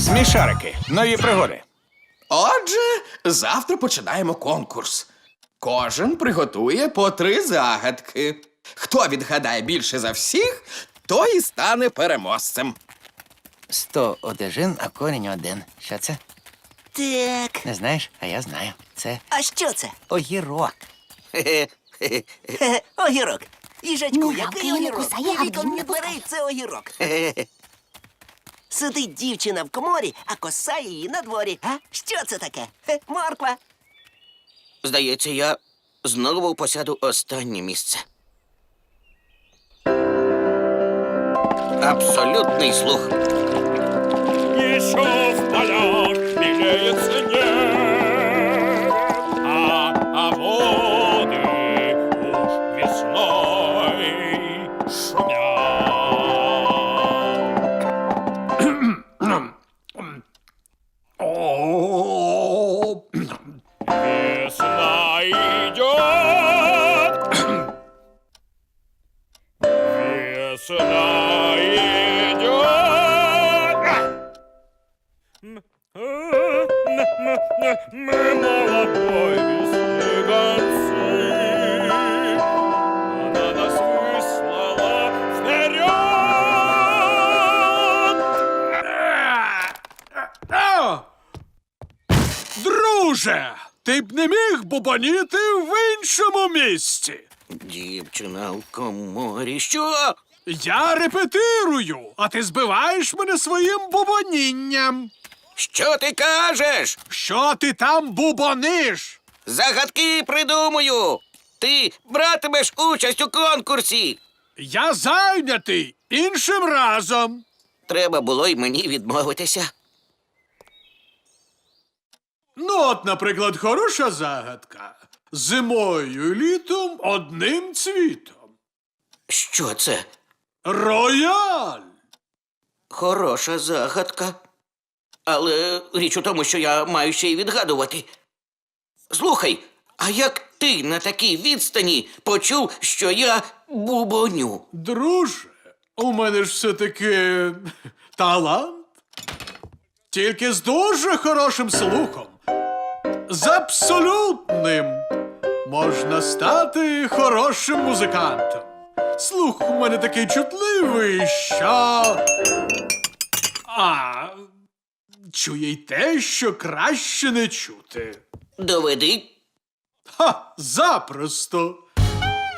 Смішарики. Нові пригоди. Отже, завтра починаємо конкурс. Кожен приготує по три загадки. Хто відгадає більше за всіх, той і стане переможцем. Сто одежин, а корінь один. Що це? Так. Не знаєш? А я знаю. Це А що це? огірок. Хе-хе, Огірок. Їжачку, Ні, який Гаврило, огірок? кусає, Вікон не дверей, це огірок. Сидить дівчина в коморі, а коса її на дворі. А? Що це таке? Хе, Морква. Здається, я знову посяду останнє місце. Абсолютний слух. Еще в белеет снег, а, а воды уж весной шумят. Весна идет, весна Друже, ти б не міг бубоніти в іншому місці. Дівчина в коморі. Що? Я репетирую, а ти збиваєш мене своїм бубонінням. Що ти кажеш? Що ти там бубониш? Загадки придумую. Ти братимеш участь у конкурсі. Я зайнятий іншим разом. Треба було й мені відмовитися. Ну, от, наприклад, хороша загадка. Зимою і літом одним цвітом. Що це? Рояль. Хороша загадка. Але річ у тому, що я маю ще й відгадувати. Слухай, а як ти на такій відстані почув, що я бубоню? Друже, у мене ж все-таки талант. Тільки з дуже хорошим слухом. З абсолютним можна стати хорошим музикантом. Слух у мене такий чутливий, що. А чує й те, що краще не чути. Доведи. Ха, запросто.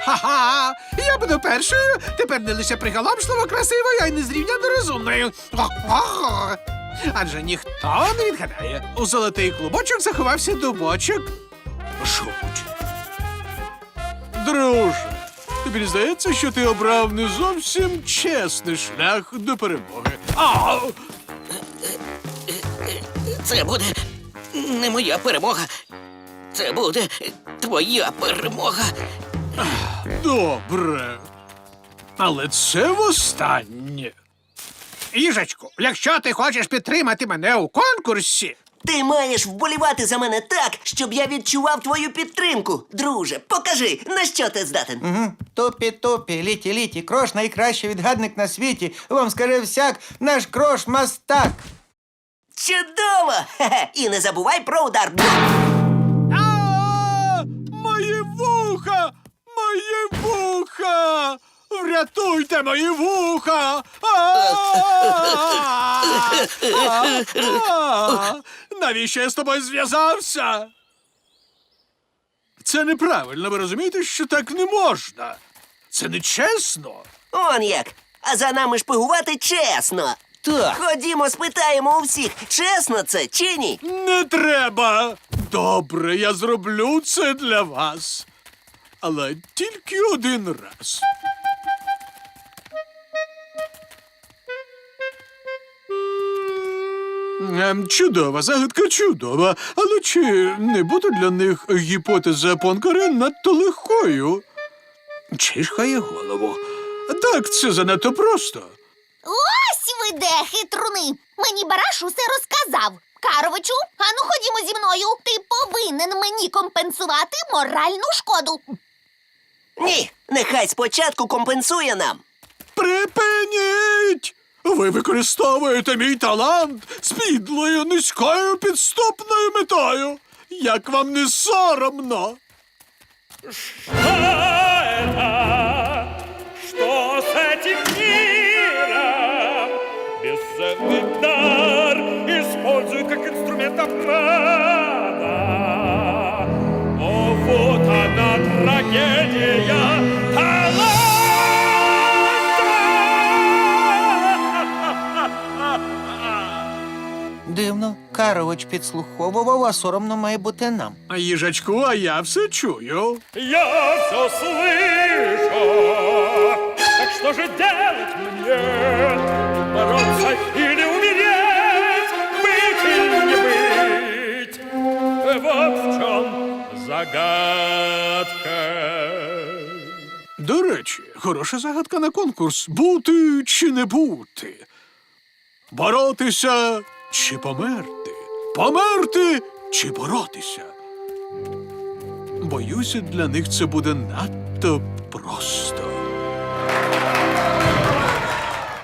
Ха-ха! Я буду першою. Тепер не лише приголомшливо красивою, а й незрівняно розумною. Ох-ох! Адже ніхто не відгадає. У золотий клубочок заховався дубочок. Шумуть. Друже, тобі не здається, що ти обрав не зовсім чесний шлях до перемоги. А, Це буде не моя перемога. Це буде твоя перемога. добре. Але це востаннє. Їжачку, якщо ти хочеш підтримати мене у конкурсі, Ти маєш вболівати за мене так, щоб я відчував твою підтримку. Друже, покажи, на що ти здатен. Тупі, тупі, літі, літі, крош найкращий відгадник на світі. Вам скаже всяк, наш крош мастак. Чудово! Хе-хе. І не забувай про удар. А, мої вуха! Мої вуха! Врятуйте мої вуха! Навіщо я з тобою зв'язався? Це неправильно, ви розумієте, що так не можна. Це нечесно. Он як. А за нами шпигувати чесно. Так. Ходімо, спитаємо у всіх, чесно це чи ні? Не треба. Добре, я зроблю це для вас. Але тільки один раз. Ем, Чудова, загадка чудова. Але чи не буде для них гіпотеза Понкаре надто легкою? Чишкає голову. Так, це занадто просто. Ось ви де, хитруни. Мені бараш усе розказав. Макаровичу, ану ходімо зі мною. Ти повинен мені компенсувати моральну шкоду. Ні, нехай спочатку компенсує нам. Припиніть! Ви використовуєте мій талант з підлою низькою підступною метою. Як вам не соромно? А это? Что с этим миром? Бесценный дар использую как инструмент обмана. Дивно, Карович підслуховував, а соромно має бути нам. А їжачку, а я все чую. Я все слышу. Так что же делать мне? Бороться или умереть? Быть или не быть? Вот в чем загадка. До речі, хороша загадка на конкурс бути чи не бути. Боротися чи померти. Померти чи боротися. Боюся, для них це буде надто просто.